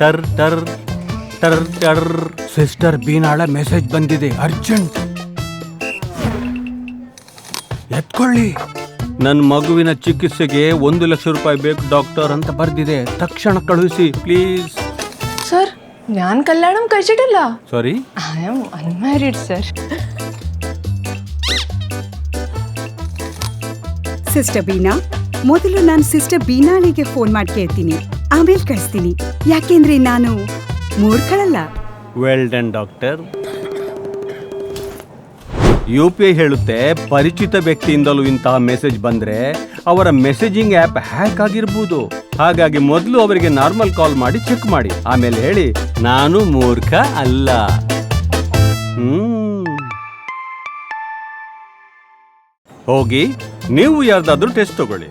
ಟರ್ ಟರ್ ಟರ್ ಟರ್ ಸಿಸ್ಟರ್ ಬೀನಾಳ ಮೆಸೇಜ್ ಬಂದಿದೆ ಅರ್ಜೆಂಟ್ ಎತ್ಕೊಳ್ಳಿ ನನ್ನ ಮಗುವಿನ ಚಿಕಿತ್ಸೆಗೆ ಒಂದು ಲಕ್ಷ ರೂಪಾಯಿ ಬೇಕು ಡಾಕ್ಟರ್ ಅಂತ ಬರ್ದಿದೆ ತಕ್ಷಣ ಕಳುಹಿಸಿ ಪ್ಲೀಸ್ സർ ഞാൻ കല്യാണം കഴിച്ചിട്ടില്ല sorry I am unmarried sir sister Beena ಮೊದಲು ನಾನು ಸಿಸ್ಟರ್ ಬೀನಾಳಿಗೆ ಫೋನ್ ಮಾಡಿ ಕೇಳ್ತೀನಿ ಆಮೇಲೆ ಕಳಿಸ್ತೀನಿ. ಯಾಕೆಂದ್ರೆ ನಾನು ಮೂರ್ಖಳಲ್ಲ. Well done doctor U P I ಹೇಳುತ್ತೆ, ಪರಿಚಿತ ವ್ಯಕ್ತಿಯಿಂದಲೂ ಇಂತಹ ಮೆಸೇಜ್ ಬಂದ್ರೆ ಅವರ ಮೆಸೇಜಿಂಗ್ ಆ್ಯಪ್ ಹ್ಯಾಕ್ ಆಗಿರ್ಬೋದು. ಹಾಗಾಗಿ ಮೊದಲು ಅವರಿಗೆ ನಾರ್ಮಲ್ ಕಾಲ್ ಮಾಡಿ ಚೆಕ್ ಮಾಡಿ. ಆಮೇಲೆ ಹೇಳಿ, ನಾನು ಮೂರ್ಖ ಅಲ್ಲ. ಹೋಗಿ, ನೀವು ಯಾರ್ದಾದ್ರೂ ಟೆಸ್ಟ್ ತಗೊಳ್ಳಿ.